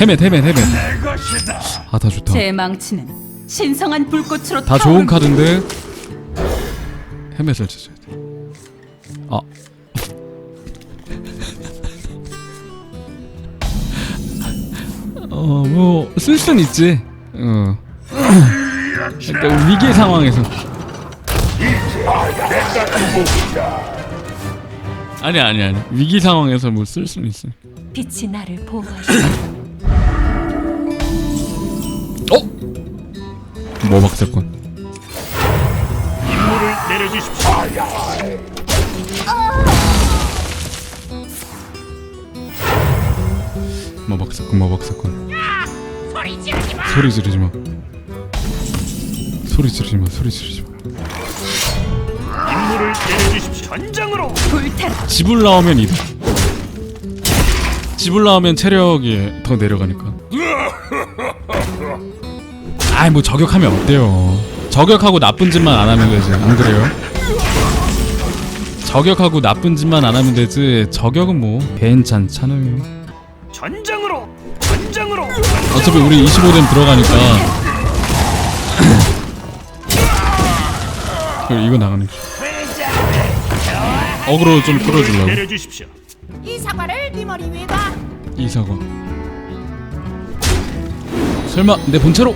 헤멧 헤멧 헤멧 아 다 좋다 제 망치는 신성한 불꽃으로 다 좋은 타오릅니다. 카드인데 헤멧을 찾아야 돼. 아. 어, 뭐, 쓸 순 있지. 어. 그러니까 위기 상황에서. 아니, 아니, 아니. 위기 상황에서 뭐쓸 수는 있어. 빛이 나를 보호하시오. 뭐막 사건. 임무를 내려주십시오. 마박 사건 마박 사건 소리 지르지 마 소리 지르지 마 소리 지르지 마 임무를 내려주십시오. 전장으로 불태라. 집을 나오면 이득 집을 나오면 체력이 더 내려가니까 아이 뭐 저격하면 어때요. 저격하고 나쁜 짓만 안 하면 되지. 안 그래요? 저격하고 나쁜 짓만 안 하면 되지. 저격은 뭐 괜찮잖아요. 전장으로 전장으로. 어차피 우리 25댐 들어가니까. 이거 나가는 거 어그로 좀 끌어주려고. 내려주십시오. 이 사과를 네 머리 위에 봐. 이 사과. 설마 내 본체로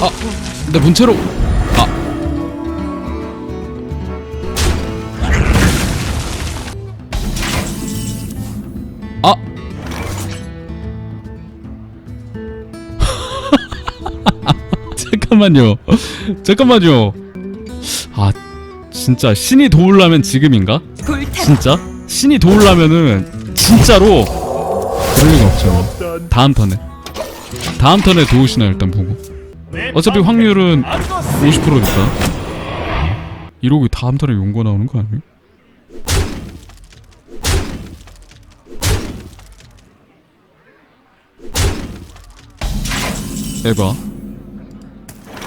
아내 본체로 아 아. 잠깐만요. 잠깐만요. 아, 진짜 신이 도우려면 지금인가? 진짜? 신이 도우려면은 진짜로 그럴 리가 없죠. 다음 턴에. 다음 턴에 도우시나 일단 보고. 어차피 확률은 50%니까. 이러고 다음 턴에 용거 나오는 거 아니에요? 에바.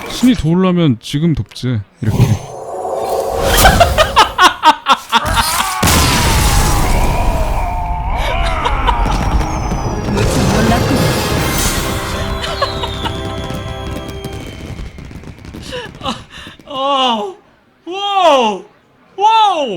신이 도우려면 지금 돕지. 이렇게. Oh! Whoa! Whoa!